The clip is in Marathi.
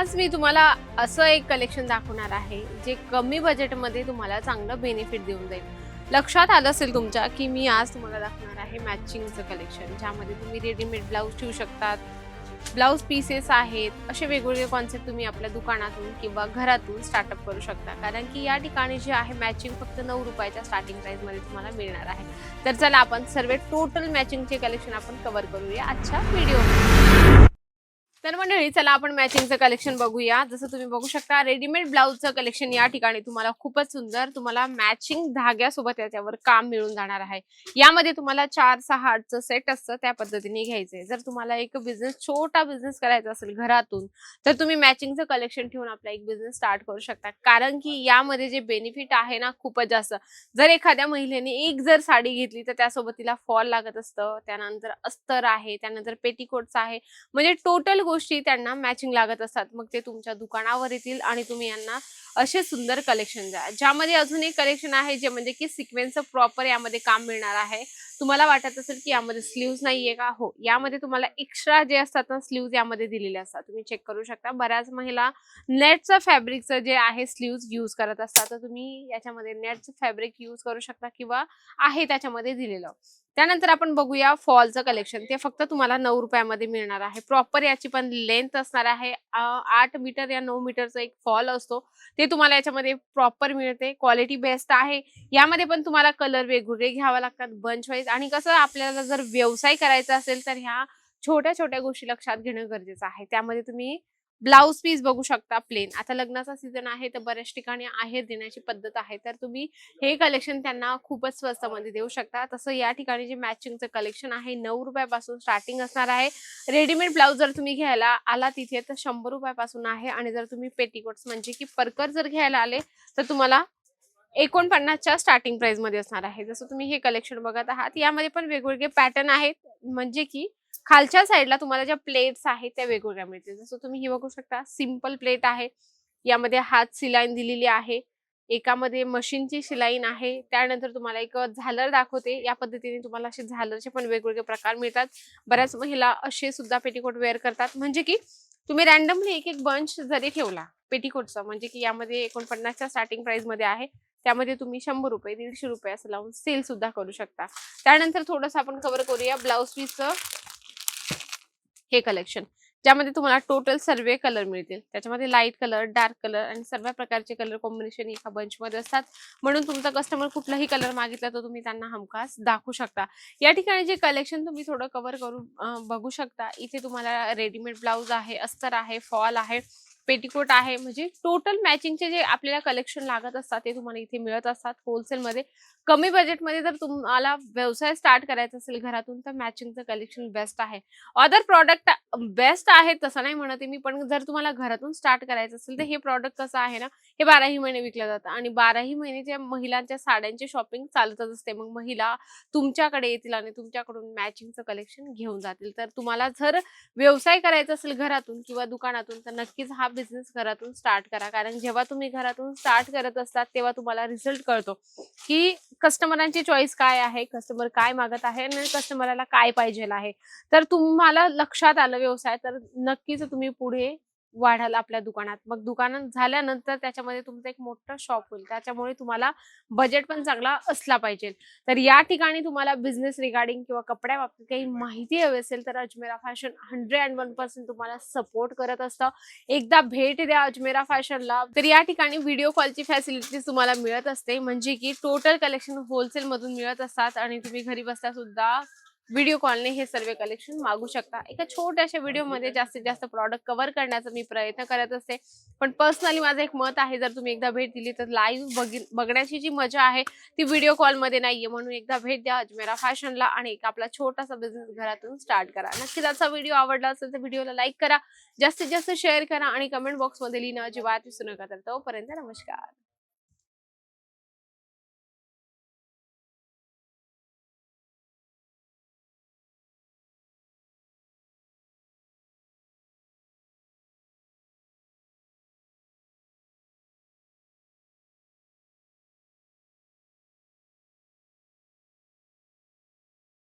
आज मी तुम्हाला असं एक कलेक्शन दाखवणार आहे जे कमी बजेटमध्ये तुम्हाला चांगलं बेनिफिट देऊन जाईल. लक्षात आलं असेल तुमच्या की मी आज तुम्हाला दाखवणार आहे मॅचिंगचं कलेक्शन ज्यामध्ये तुम्ही रेडीमेड ब्लाऊज ठेवू शकतात. ब्लाऊज पीसेस आहेत असे वेगवेगळे कॉन्सेप्ट तुम्ही आपल्या दुकानातून किंवा घरातून स्टार्टअप करू शकता. कारण की या ठिकाणी जे आहे मॅचिंग फक्त नऊ रुपयाच्या स्टार्टिंग प्राईजमध्ये तुम्हाला मिळणार आहे. तर चला आपण सर्व टोटल मॅचिंगचे कलेक्शन आपण कव्हर करूया आजच्या व्हिडिओ तर मंडळी चला आपण मॅचिंगचं कलेक्शन बघूया. जसं तुम्ही बघू शकता रेडीमेड ब्लाऊजचं कलेक्शन या ठिकाणी तुम्हाला खूपच सुंदर तुम्हाला मॅचिंग धाग्यासोबत याच्यावर काम मिळून जाणार आहे. यामध्ये तुम्हाला चार सहा आठचं सेट असतं त्या पद्धतीने घ्यायचंय जर तुम्हाला एक बिझनेस छोटा बिझनेस करायचा असेल घरातून तर तुम्ही मॅचिंगचं कलेक्शन ठेवून आपला एक बिझनेस स्टार्ट करू शकता. कारण की यामध्ये जे बेनिफिट आहे ना खूपच जास्त. जर एखाद्या महिलेने एक जर साडी घेतली तर त्यासोबत तिला फॉल लागत असतं. त्यानंतर अस्तर आहे त्यानंतर पेटीकोटचं आहे. म्हणजे टोटल गोष्टी गोष्टी त्यांना मॅचिंग लागत असतात. मग ते तुमच्या दुकानावर येतील आणि तुम्ही यांना असे सुंदर कलेक्शन द्या. ज्यामध्ये अजून एक कलेक्शन आहे जे म्हणजे की सिक्वेन्सचं प्रॉपर यामध्ये काम मिळणार आहे. तुम्हाला वाटत असेल की यामध्ये स्लीव्ज नाहीये का? हो यामध्ये तुम्हाला एक्स्ट्रा जे असतात ना स्लीव्ज यामध्ये दिलेले असतात. तुम्ही चेक करू शकता. बऱ्याच महिला नेटचं फॅब्रिकचं जे आहे स्लीव्ज यूज करत असतात. तर तुम्ही याच्यामध्ये नेटचं फॅब्रिक यूज करू शकता किंवा आहे त्याच्यामध्ये दिलेलं. त्यानंतर आपण बघूया फॉलचं कलेक्शन. ते फक्त तुम्हाला नऊ रुपयामध्ये मिळणार आहे. प्रॉपर याची पण लेंथ असणार आहे. आठ मीटर या नऊ मीटरचा एक फॉल असतो. ते तुम्हाला याच्यामध्ये प्रॉपर मिळते. क्वालिटी बेस्ट आहे. यामध्ये पण तुम्हाला कलर वेगवेगळे घ्यावा लागतात. बंच वाईज आणि कसं आपल्याला जर व्यवसाय करायचा असेल तर ह्या छोट्या छोट्या गोष्टी लक्षात घेणं गरजेचं आहे. त्यामध्ये तुम्ही ब्लाऊज पीस बघू शकता प्लेन आता लग्नाचा सीझन आहे तर बऱ्याच ठिकाणी आहे देण्याची पद्धत आहे. तर तुम्ही हे कलेक्शन त्यांना खूपच स्वस्तामध्ये देऊ शकता. तसं या ठिकाणी जे मॅचिंगचं कलेक्शन आहे नऊ रुपयापासून स्टार्टिंग असणार आहे. रेडीमेड ब्लाऊज जर तुम्ही घ्यायला आला तिथे तर शंभर रुपयापासून आहे. आणि जर तुम्ही पेटीकोट्स म्हणजे की परकर जर घ्यायला आले तर तुम्हाला एकोणपन्नासच्या स्टार्टिंग प्राइसमध्ये असणार आहे. जसं तुम्ही हे कलेक्शन बघत आहात यामध्ये पण वेगवेगळे पॅटर्न आहेत. म्हणजे की खालच्या साईडला तुम्हाला ज्या प्लेट्स आहेत त्या वेगवेगळ्या मिळतील. जसं तुम्ही हे बघू शकता सिंपल प्लेट आहे. यामध्ये हात सिलाईन दिलेली आहे. एकामध्ये मशीनची शिलाईन आहे. त्यानंतर तुम्हाला एक झालर दाखवते. या पद्धतीने तुम्हाला असे झालरचे पण वेगवेगळे प्रकार मिळतात. बऱ्याच महिला असे सुद्धा पेटीकोट वेअर करतात. म्हणजे की तुम्ही रॅन्डमली एक एक बंच जरी ठेवला पेटीकोटचा म्हणजे की यामध्ये एकोणपन्नासच्या स्टार्टिंग प्राइसमध्ये आहे. त्यामध्ये तुम्ही शंभर रुपये दीडशे रुपये असं लावून सेल सुद्धा करू शकता. त्यानंतर थोडंसं आपण कव्हर करूया ब्लाऊज पीसचं हे कलेक्शन ज्यामध्ये तुम्हाला टोटल सर्व कलर मिळतील. त्याच्यामध्ये लाइट कलर डार्क कलर आणि सर्व प्रकारचे कलर कॉम्बिनेशन एका बंचमध्ये असतात. म्हणून तुमचा कस्टमर कुठलाही कलर मागितला तर तुम्ही त्यांना हमखास दाखवू शकता. या ठिकाणी जे कलेक्शन तुम्ही थोडं कव्हर करून बघू शकता. इथे तुम्हाला रेडीमेड ब्लाऊज आहे अस्तर आहे फॉल आहे. पेटीकोट आहे. म्हणजे टोटल मॅचिंगचे जे आपल्याला कलेक्शन लागत असतात ते तुम्हाला इथे मिळत असतात होलसेलमध्ये कमी बजेटमध्ये जर तुम्हाला व्यवसाय स्टार्ट करायचा असेल घरातून तर मॅचिंगचं कलेक्शन बेस्ट आहे. अदर प्रॉडक्ट बेस्ट आहे तसं नाही म्हणते मी पण जर तुम्हाला घरातून स्टार्ट करायचं असेल तर हे प्रॉडक्ट कसं आहे ना हे बाराही महिने विकलं जातं. आणि बाराही महिन्याच्या महिलांच्या साड्यांची शॉपिंग चालतच असते. मग महिला तुमच्याकडे येतील आणि तुमच्याकडून मॅचिंगचं कलेक्शन घेऊन जातील. तर तुम्हाला जर व्यवसाय करायचा असेल घरातून किंवा दुकानातून तर नक्कीच हा बिझनेस घरातून स्टार्ट करा. कारण जेव्हा तुम्ही घरातून स्टार्ट करत असतात तेव्हा तुम्हाला रिझल्ट कळतो की कस्टमरांची चॉईस काय आहे कस्टमर काय मागत आहे आणि कस्टमरला काय पाहिजे आहे. तर तुम्हाला लक्षात आलं व्यवसाय तर नक्कीच तुम्ही पुढे वाढाल आपल्या दुकानात. मग दुकानात झाल्यानंतर त्याच्यामध्ये तुमचं एक मोठं शॉप होईल. त्याच्यामुळे तुम्हाला बजेट पण चांगला असला पाहिजे. तर या ठिकाणी तुम्हाला बिझनेस रिगार्डिंग किंवा कपड्या बाबतीत काही माहिती हवी असेल तर Ajmera fashion hundred and one percent तुम्हाला सपोर्ट करत असतं. एकदा भेट द्या अजमेरा फॅशनला तर या ठिकाणी व्हिडिओ कॉलची फॅसिलिटी तुम्हाला मिळत असते. म्हणजे की टोटल कलेक्शन होलसेल मधून मिळत असतात आणि तुम्ही घरी बसता सुद्धा व्हिडिओ कॉलने हे सर्व कलेक्शन मागू शकता. एका छोट्याशा व्हिडिओमध्ये जास्तीत जास्त प्रॉडक्ट कव्हर करण्याचा मी प्रयत्न करत असते. पण पर्सनली माझं एक मत आहे जर तुम्ही एकदा भेट दिली तर लाईव्ह बघण्याची जी मजा आहे ती व्हिडिओ कॉलमध्ये नाहीये. म्हणून एकदा भेट द्या अजमेरा फॅशनला आणि एक आपला छोटासा बिझनेस घरातून स्टार्ट करा. नक्कीच आजचा व्हिडिओ आवडला असेल तर व्हिडिओला लाईक करा. जास्तीत जास्त शेअर करा आणि कमेंट बॉक्समध्ये लिहिणं अजिबात विसरू नका. तर तोपर्यंत नमस्कार.